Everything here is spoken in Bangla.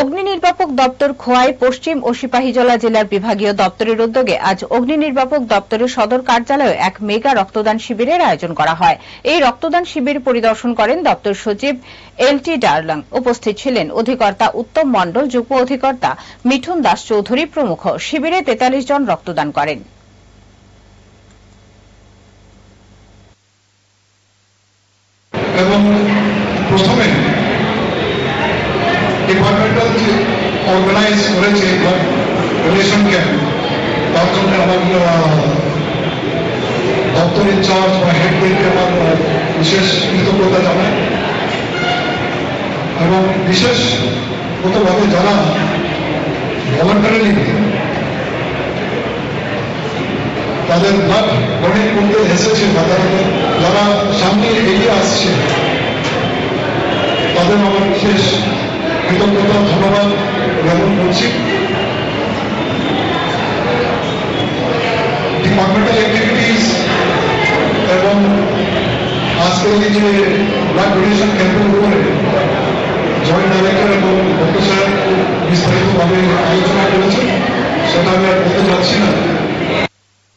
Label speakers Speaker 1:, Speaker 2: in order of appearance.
Speaker 1: অগ্নি নির্বাপক দপ্তর খোয়াই পশ্চিম ও সিপাহীজলা জেলার বিভাগীয় দপ্তরের উদ্যোগে আজ অগ্নি নির্বাপক দপ্তরের সদর কার্যালয়ে এক মেগা রক্তদান শিবিরের আয়োজন করা হয়। এই রক্তদান শিবির পরিদর্শন করেন দপ্তর সচিব এল টি ডার্লং। উপস্থিত ছিলেন অধিকর্তা উত্তম মণ্ডল, যুগ্ম অধিকর্তা মিঠুন দাস চৌধুরী প্রমুখ। শিবিরে তেতাল্লিশ জন রক্তদান করেন।
Speaker 2: এবং প্রথমে ডিপার্টমেন্টাল যে অর্গানাইজ করেছে ডোনেশন ক্যাম্প তার জন্য আমার দপ্তর ইনচার্জ বা হেডদেরকে আমার বিশেষ কৃতজ্ঞতা জানাই এবং বিশেষ গতভাবে যারা ভলান্টারিলি তাদের ব্লাড ডোনেট করতে এসেছে বা তারা যারা সামনে এগিয়ে আসছে তাদের আমার বিশেষ কৃতজ্ঞতা, ধন্যবাদ জ্ঞাপন করছি। ডিপার্টমেন্টাল অ্যাক্টিভিটিস এবং আজকের এই যে ব্লাড ডোনেশন ক্যাম্পের উপরে জয়েন্ট ডাইরেক্টর এবং ডক্টর স্যার বিস্তারিতভাবে আলোচনা করেছেন, সেটা আমি আর বলতে চাচ্ছি না।